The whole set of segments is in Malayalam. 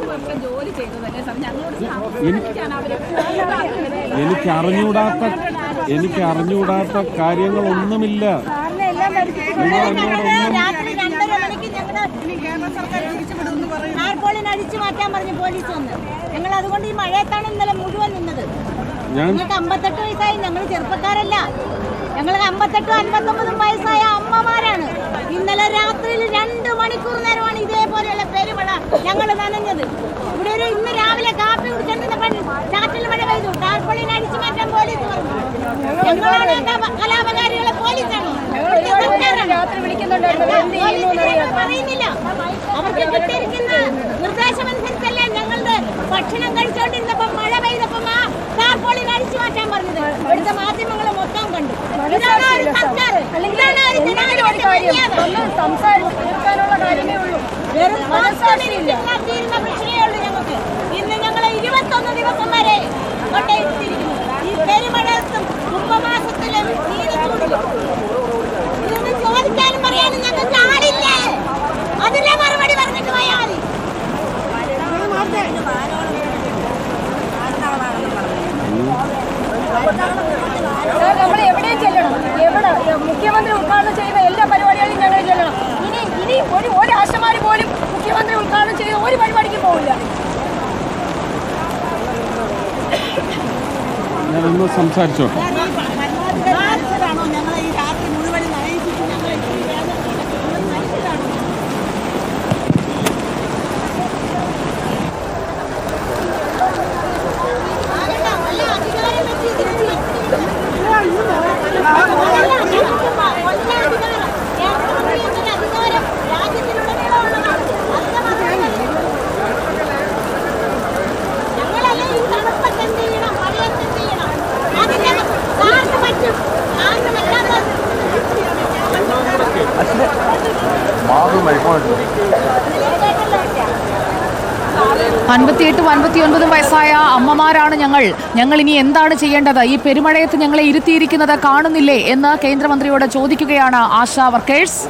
എനിക്ക് സംസാരിക്കാൻ അവർ എനിക്ക് അറിഞ്ഞൂടാത്ത എനിക്ക് അറിഞ്ഞൂടാത്ത കാര്യങ്ങളൊന്നുമില്ല അടിച്ചു മാറ്റാൻ പറഞ്ഞു പോലീസ് വന്ന്. ഞങ്ങൾ അതുകൊണ്ട് ഈ മഴയത്താണ് ഇന്നലെ മുഴുവൻ നിന്നത്. ഞാൻ ഞങ്ങൾക്ക് അമ്പത്തെട്ട് വയസ്സായി. ഞങ്ങൾ ചെറുപ്പക്കാരല്ല. ഞങ്ങൾക്ക് അമ്പത്തെട്ടും അൻപത്തൊമ്പതും വയസ്സായ അമ്മമാരാണ്. ഇന്നലെ രാത്രിയിൽ രണ്ട് മണിക്കൂർ നേരമാണ് ഇതേപോലെയുള്ള പെരുമഴ ഞങ്ങൾ നനഞ്ഞത്. ഇവിടെ ഒരു ഇന്ന് രാവിലെ കാപ്പി കുടിച്ചിരുന്നപ്പോൾ ചാറ്റിൽ മഴ പെയ്തു. ടാർപോളിൻ അടിച്ചു മാറ്റാൻ പോലീസ് പറഞ്ഞു ഞങ്ങളാണ് കലാപ- കലാപകാരികളെ പോലീസാണോ. പറയുന്നില്ല. അവർക്ക് കിട്ടിയിരിക്കുന്ന നിർദ്ദേശമനുസരിച്ചല്ലേ ഞങ്ങളുടെ ഭക്ഷണം കഴിച്ചുകൊണ്ടിരുന്നപ്പോ മഴ പെയ്തപ്പോ ആ ടാർപോളിൻ അടിച്ചു മാറ്റാൻ പറഞ്ഞത്. ഇവിടുത്തെ മാധ്യമങ്ങൾ നമ്മൾ എവിടെയും ചെല്ലണം. എവിടെ? മുഖ്യമന്ത്രി ഉദ്ഘാടനം ചെയ്യുന്ന എല്ലാ പരിപാടികളും ഞങ്ങൾ ചെല്ലണം. ഇനി ഇനി ഒരു ഒരു ആശമാർ പോലും മുഖ്യമന്ത്രി ഉദ്ഘാടനം ചെയ്ത ഒരു പരിപാടിക്കും പോകില്ല ഞാനൊന്ന് സംസാരിച്ചോട്ടെ. അൻപത്തിയെട്ടും അൻപത്തിയൊൻപതും വയസ്സായ അമ്മമാരാണ് ഞങ്ങൾ. ഞങ്ങൾ ഇനി എന്താണ് ചെയ്യേണ്ടത്? ഈ പെരുമഴയത്ത് ഞങ്ങളെ ഇരുത്തിയിരിക്കുന്നത് കാണുന്നില്ലേ എന്ന് കേന്ദ്രമന്ത്രിയോട് ചോദിക്കുകയാണ് ആശാ വർക്കേഴ്സ്.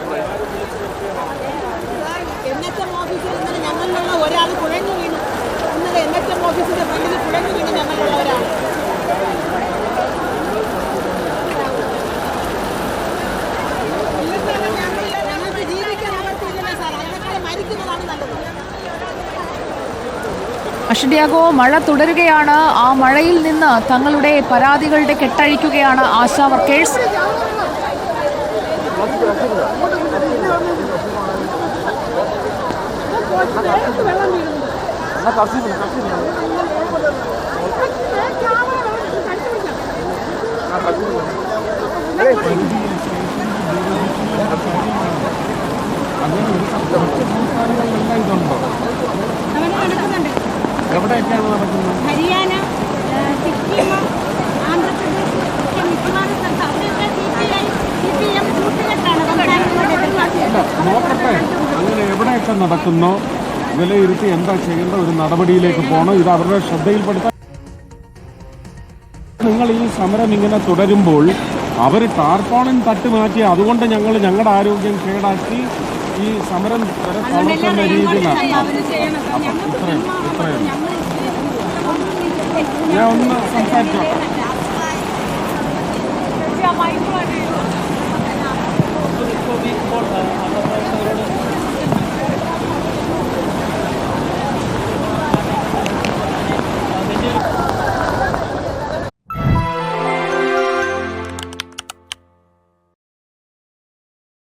അഷഡിയാഗോ മഴ തുടരുകയാണ്. ആ മഴയിൽ നിന്ന് തങ്ങളുടെ പരാതികളുടെ കെട്ടഴിക്കുകയാണ് ആശാ വർക്കേഴ്സ്. അങ്ങനെ ഹരിയാന സിക്കിം ആന്ധ്രാപ്രദേശ് ഒക്കെ മിക്കവാറും സ്ഥലത്ത് അവിടെയൊക്കെ C P I C P M കൂട്ടുകെട്ടാണ് അല്ല നോക്കട്ടെ. അങ്ങനെ എവിടെയൊക്കെ നടക്കുന്നോ? വിലയിരുത്തി എന്താ ചെയ്യേണ്ട ഒരു നടപടിയിലേക്ക് പോകണം ഇത് അവരുടെ ശ്രദ്ധയിൽപ്പെടുത്താൻ. നിങ്ങൾ ഈ സമരം ഇങ്ങനെ തുടരുമ്പോൾ അവർ ടാർപോണിൻ തട്ടുമാറ്റി അതുകൊണ്ട് ഞങ്ങൾ ഞങ്ങളുടെ ആരോഗ്യം കേടാക്കി ഈ സമരം വരെ തളർത്തുന്ന രീതിയിലാണ്. ഇത്രയും ഇത്രയും ഞാൻ ഒന്ന് സംസാരിച്ചോ